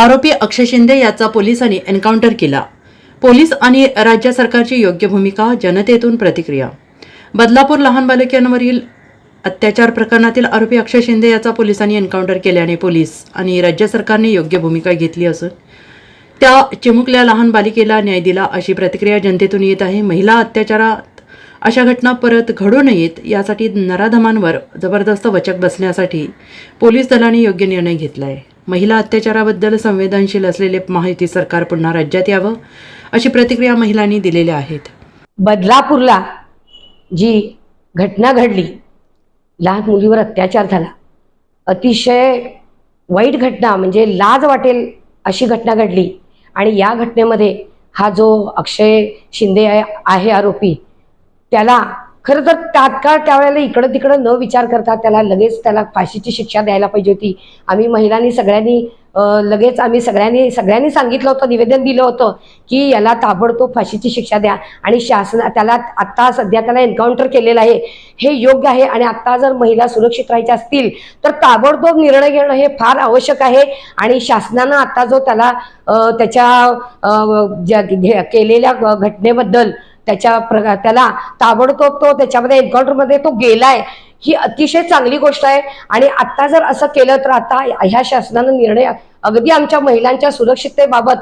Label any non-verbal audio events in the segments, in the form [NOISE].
आरोपी अक्षय शिंदे याचा पोलिसांनी एन्काउंटर केला. पोलीस आणि राज्य सरकारची योग्य भूमिका जनतेतून प्रतिक्रिया. बदलापूर लहान बालकांवरील अत्याचार प्रकरणातील आरोपी अक्षय शिंदे याचा पोलिसांनी एन्काउंटर केल्याने पोलीस आणि राज्य सरकारने योग्य भूमिका घेतली असून त्या चिमुकल्या लहान बालिकेला न्याय दिला अशी प्रतिक्रिया जनतेतून येत आहे. महिला अत्याचारात अशा घटना परत घडू नयेत यासाठी नराधमांवर जबरदस्त वचक बसण्यासाठी पोलीस दलाने योग्य निर्णय घेतला आहे महिला अत्याचाराबद्दल संवेदनशील असलेले माहिती सरकार पुन्हा राज्यात यावं अशी प्रतिक्रिया महिलांनी दिलेल्या आहेत. बदलापूरला जी घटना घडली लहान मुलीवर अत्याचार झाला. अतिशय वाईट घटना म्हणजे लाज वाटेल अशी घटना घडली. आणि या घटनेमध्ये हा जो अक्षय शिंदे आहे आहे आरोपी त्याला खरं तर तात्काळ त्यावेळेला इकडं तिकडं न विचार करता त्याला लगेच त्याला फाशीची शिक्षा द्यायला पाहिजे होती. आम्ही महिलांनी सगळ्यांनी लगेच आम्ही सगळ्यांनी सगळ्यांनी सांगितलं होतं निवेदन दिलं होतं की याला ताबडतोब फाशीची शिक्षा द्या आणि शासन त्याला आत्ता सध्या त्याला एन्काउंटर केलेलं आहे. हे योग्य आहे आणि आत्ता जर महिला सुरक्षित राहायच्या असतील तर ताबडतोब निर्णय घेणं हे फार आवश्यक आहे आणि शासनानं आत्ता जो त्याला त्याच्या ज्या घे- केलेल्या घटनेबद्दल त्याच्या प्र त्याला ताबडतोब तो त्याच्यामध्ये एन्काउंटरमध्ये तो गेलाय. ही अतिशय चांगली गोष्ट आहे. आणि आता जर असं केलं तर आता ह्या शासनानं निर्णय अगदी आमच्या महिलांच्या सुरक्षिततेबाबत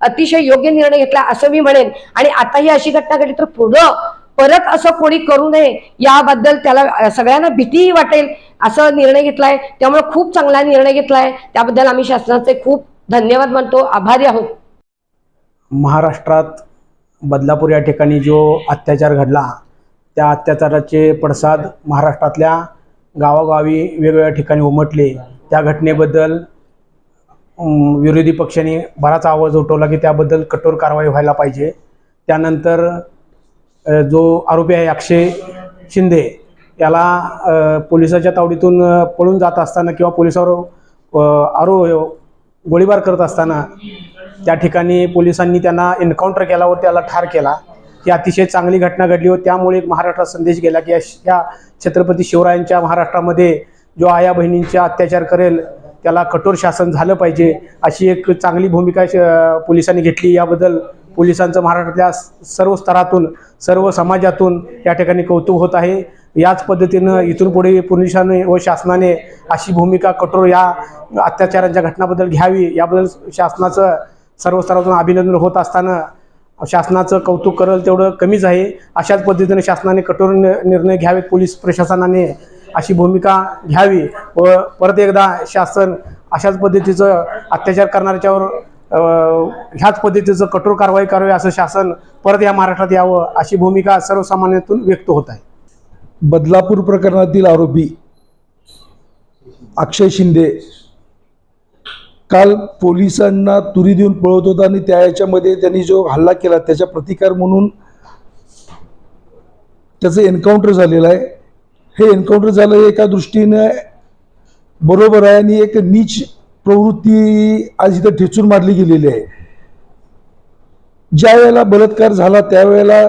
अतिशय योग्य निर्णय घेतला असं मी म्हणेन. आणि आता ही अशी घटना घडली तर पुढं परत असं कोणी करू नये याबद्दल त्याला सगळ्यांना भीतीही वाटेल असं निर्णय घेतलाय. त्यामुळे खूप चांगला निर्णय घेतलाय. त्याबद्दल आम्ही शासनाचे खूप धन्यवाद मानतो आभारी आहोत. महाराष्ट्रात बदलापूर या ठिकाणी जो अत्याचार घडला त्या अत्याचाराचे पडसाद महाराष्ट्रातल्या गावागावी वेगवेगळ्या ठिकाणी उमटले. त्या घटनेबद्दल विरोधी पक्षाने बराच आवाज उठवला की त्याबद्दल कठोर कारवाई व्हायला पाहिजे. त्यानंतर जो आरोपी आहे अक्षय शिंदे याला पोलिसाच्या तावडीतून पळून जात असताना किंवा पोलिसावर आरो गोळीबार करत असताना त्या ठिकाणी पोलिसांनी त्यांना एन्काउंटर केला व त्याला ठार केला. ही अतिशय चांगली घटना घडली व त्यामुळे एक महाराष्ट्रात संदेश गेला की या या छत्रपती शिवरायांच्या महाराष्ट्रामध्ये जो आया बहिणींचा अत्याचार करेल त्याला कठोर शासन झालं पाहिजे अशी एक चांगली भूमिका श- पोलिसांनी घेतली. याबद्दल पोलिसांचं महाराष्ट्रातल्या सर्व स्तरातून सर्व समाजातून या ठिकाणी कौतुक होत आहे. याच पद्धतीनं इथून पुढे पोलिसांनी व शासनाने अशी भूमिका कठोर या अत्याचारांच्या घटनाबद्दल घ्यावी. याबद्दल शासनाचं सर्व स्तरातून अभिनंदन होत असताना शासनाचं कौतुक करेल तेवढं कमीच आहे. अशाच पद्धतीने शासनाने कठोर निर्णय घ्यावेत पोलीस प्रशासनाने अशी भूमिका घ्यावी व परत एकदा शासन अशाच पद्धतीचं अत्याचार करणाऱ्याच्यावर ह्याच पद्धतीचं कठोर कारवाई करावी असं शासन परत या महाराष्ट्रात यावं अशी भूमिका सर्वसामान्यातून व्यक्त होत आहे. बदलापूर प्रकरणातील आरोपी अक्षय शिंदे काल पोलिसांना तुरी देऊन पळत होता आणि त्या याच्यामध्ये त्यांनी जो हल्ला केला त्याचा प्रतिकार म्हणून त्याचं एन्काउंटर झालेलं आहे. हे एन्काउंटर झालं हे एका दृष्टीने बरोबर आहे आणि एक नीच प्रवृत्ती आज इथं ठेचून मारली गेलेली आहे. ज्या वेळेला बलात्कार झाला त्यावेळेला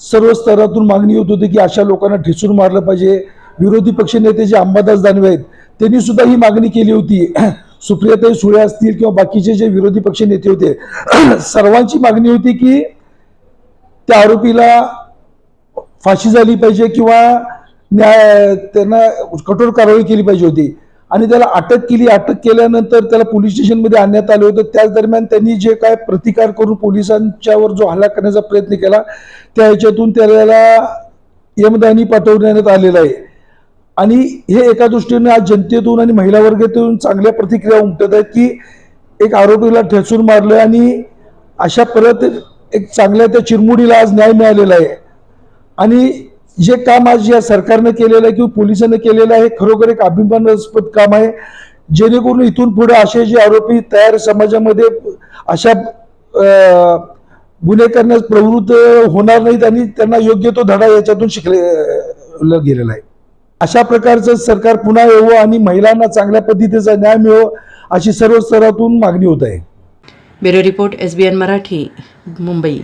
सर्व स्तरातून मागणी होत होती की अशा लोकांना ठेचून मारलं पाहिजे. विरोधी पक्ष नेते जे अंबादास दानवे आहेत त्यांनी सुद्धा ही मागणी केली होती. सुप्रियाताई सुळे असतील किंवा बाकीचे जे विरोधी पक्ष नेते होते [CLEARS THROAT] सर्वांची मागणी होती की त्या आरोपीला फाशी झाली पाहिजे किंवा न्याय त्यांना कठोर कारवाई केली पाहिजे होती. आणि त्याला अटक केली अटक केल्यानंतर त्याला पोलीस स्टेशनमध्ये आणण्यात आलं होतं. त्याच दरम्यान त्यांनी जे काय प्रतिकार करून पोलिसांच्यावर जो हल्ला करण्याचा प्रयत्न केला त्या ह्याच्यातून त्याला यमदानी पाठवण्यात आलेलं आहे. आणि हे एका दृष्टीने आज जनतेतून आणि महिला वर्गातून चांगल्या प्रतिक्रिया उमटत आहेत की एक आरोपीला ठेचून मारलं आणि अशा परत एक चांगल्या त्या चिरमुडीला आज न्याय मिळालेला आहे. आणि जे काम आज या सरकारनं केलेलं आहे किंवा पोलिसांनी केलेलं आहे हे खरोखर एक अभिमानास्पद काम आहे. जेणेकरून इथून पुढे असे जे आरोपी तयार समाजामध्ये अशा गुन्हे करण्यास प्रवृत्त होणार नाहीत आणि त्यांना योग्य तो धडा याच्यातून शिकले गेलेला आहे. अशा प्रकारचं सरकार पुन्हा यावं आणि महिलांना चांगल्या पद्धतीचा न्याय मिळो अशी सर्व स्तरातून मागणी होत आहे. Bureau report S B N Marathi Mumbai.